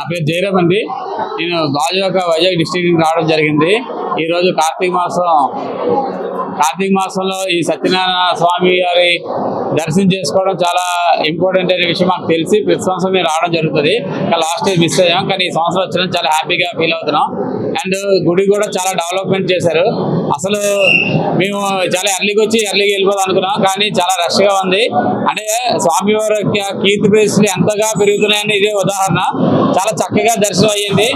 నా పేరు జయరామ్ అండి. నేను గాజువాక వైజాగ్ డిస్టిక్ నుంచి రావడం జరిగింది. ఈరోజు కార్తీక మాసం. కార్తీక మాసంలో ఈ సత్యనారాయణ స్వామి గారి దర్శనం చేసుకోవడం చాలా ఇంపార్టెంట్ అనే విషయం మాకు తెలిసి ప్రతి సంవత్సరం మేము రావడం జరుగుతుంది. ఇంకా లాస్ట్ ఇయర్ మిస్ అయ్యాం. కానీ ఈ సంవత్సరం వచ్చిన చాలా హ్యాపీగా ఫీల్ అవుతున్నాం. అండ్ గుడి కూడా చాలా డెవలప్మెంట్ చేశారు. అసలు మేము చాలా ఎర్లీకి వచ్చి ఎర్లీకి వెళ్ళిపోదాం అనుకున్నాం కానీ చాలా రష్గా ఉంది. అంటే స్వామివారి యొక్క కీర్తి ప్రేస్లు ఎంతగా పెరుగుతున్నాయని ఇదే ఉదాహరణ. చాలా చక్కగా దర్శనం అయ్యింది.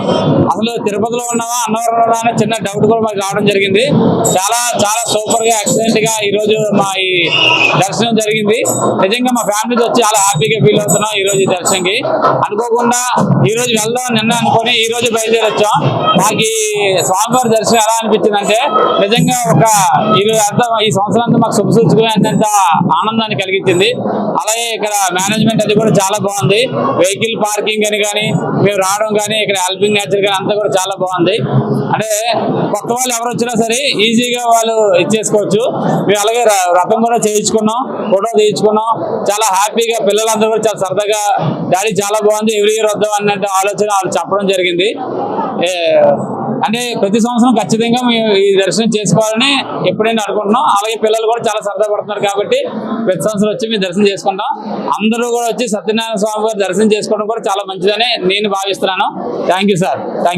అసలు తిరుపతిలో ఉన్నామా అన్నవరంలో అనే చిన్న డౌట్ కూడా మాకు రావడం జరిగింది. చాలా చాలా సూపర్గా ఎక్సలెంట్గా ఈ రోజు మా ఈ దర్శనం జరిగింది. నిజంగా మా ఫ్యామిలీతో వచ్చి చాలా హ్యాపీగా ఫీల్ అవుతున్నాం ఈ రోజు దర్శనంకి. అనుకోకుండా ఈ రోజు వెళ్దాం నిన్న అనుకొని ఈ రోజు బయలుదేరి మాకు ఈ స్వామివారి దర్శనం ఎలా అనిపించింది అంటే నిజంగా ఒక ఇరవై అంతా ఈ సంవత్సరం అంతా మాకు శుభసూచుకునేంత అంత ఆనందాన్ని కలిగించింది. అలాగే ఇక్కడ మేనేజ్మెంట్ అది కూడా చాలా బాగుంది. వెహికల్ పార్కింగ్ అని కానీ మేము రావడం కానీ ఇక్కడ హెల్పింగ్ నేచర్ కానీ అంతా కూడా చాలా బాగుంది. అంటే కొత్త వాళ్ళు ఎవరు వచ్చినా సరే ఈజీగా వాళ్ళు ఇచ్చేసుకోవచ్చు. మేము అలాగే రథం కూడా చేయించుకున్నాం ఫోటో తీయించుకున్నాం. చాలా హ్యాపీగా పిల్లలందరూ కూడా చాలా సరదాగా డాడీ చాలా బాగుంది ఎవ్రీ ఇయర్ వద్దాం అన్నట్టు ఆలోచన వాళ్ళు చెప్పడం జరిగింది. అంటే ప్రతి సంవత్సరం ఖచ్చితంగా మేము ఈ దర్శనం చేసుకోవాలని ఎప్పుడైనా అనుకుంటున్నాం. అలాగే పిల్లలు కూడా చాలా సరదా పడుతున్నారు కాబట్టి ప్రతి సంవత్సరం వచ్చి మేము దర్శనం చేసుకుంటాం. అందరూ కూడా వచ్చి సత్యనారాయణ స్వామి గారు దర్శనం చేసుకోవడం కూడా చాలా మంచిదని నేను భావిస్తున్నాను. Thank you sir thank